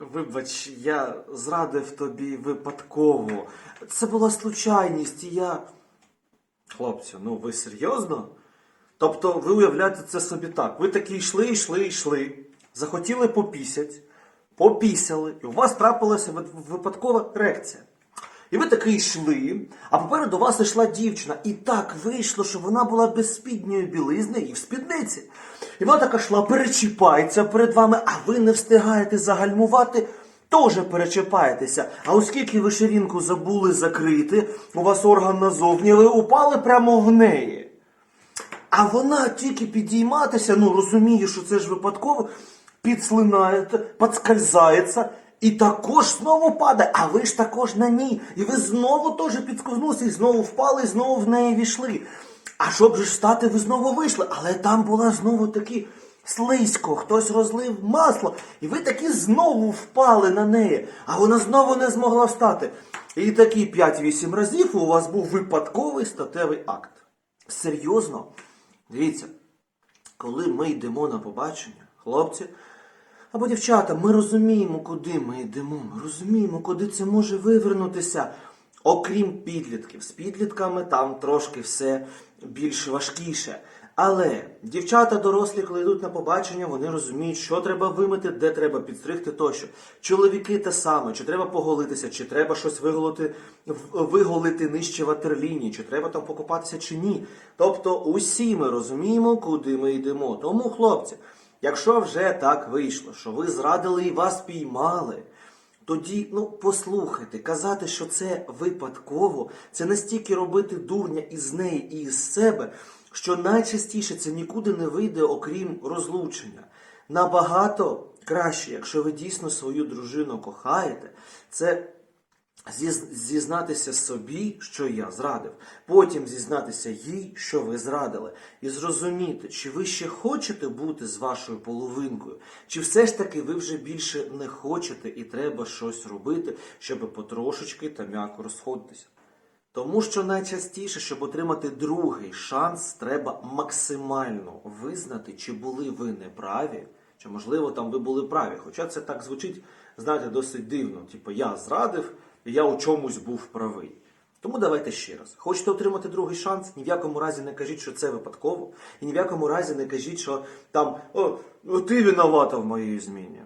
Вибач, я зрадив тобі випадково. Це була случайність, і я. Хлопці, ну ви серйозно? Тобто ви уявляєте це собі так. Ви такі йшли, йшли, йшли, захотіли попісять, попісяли, і у вас трапилася випадкова ерекція. І ви таки йшли, а попереду вас йшла дівчина. І так вийшло, що вона була без спідньої білизни і в спідниці. І вона така йшла, перечіпається перед вами, а ви не встигаєте загальмувати, теж перечіпаєтеся. А оскільки ви ширинку забули закрити, у вас орган назовні, ви упали прямо в неї. А вона тільки підійматися, ну розуміє, що це ж випадково, підслинається, підскользається і також знову падає. А ви ж також на ній. І ви знову теж підскознулися, і знову впали, і знову в неї війшли. А щоб ж стати, ви знову вийшли. Але там була знову таки слизько, хтось розлив масло, і ви таки знову впали на неї, а вона знову не змогла встати. І такі 5-8 разів у вас був випадковий статевий акт. Серйозно? Дивіться, коли ми йдемо на побачення, хлопці або дівчата, ми розуміємо, куди ми йдемо. Ми розуміємо, куди це може вивернутися. Окрім підлітків. З підлітками там трошки все більш важкіше. Але дівчата дорослі, коли йдуть на побачення, вони розуміють, що треба вимити, де треба підстригти тощо. Чоловіки те саме, чи треба поголитися, чи треба щось виголити, виголити нижче ватерлінії, чи треба там покупатися, чи ні. Тобто усі ми розуміємо, куди ми йдемо. Тому, хлопці, якщо вже так вийшло, що ви зрадили і вас піймали. Тоді, ну послухайте, казати, що це випадково, це настільки робити дурня із неї і із себе, що найчастіше це нікуди не вийде, окрім розлучення. Набагато краще, якщо ви дійсно свою дружину кохаєте, це зізнатися собі, що я зрадив, потім зізнатися їй, що ви зрадили, і зрозуміти, чи ви ще хочете бути з вашою половинкою, чи все ж таки ви вже більше не хочете і треба щось робити, щоб потрошечки та м'яко розходитися. Тому що найчастіше, щоб отримати другий шанс, треба максимально визнати, чи були ви неправі, чи можливо там ви були праві. Хоча це так звучить, знаєте, досить дивно. Типу, я зрадив, я у чомусь був правий. Тому давайте ще раз. Хочете отримати другий шанс? Ні в якому разі не кажіть, що це випадково, і ні в якому разі не кажіть, що там о, ну, ти виновата в моїй зміні.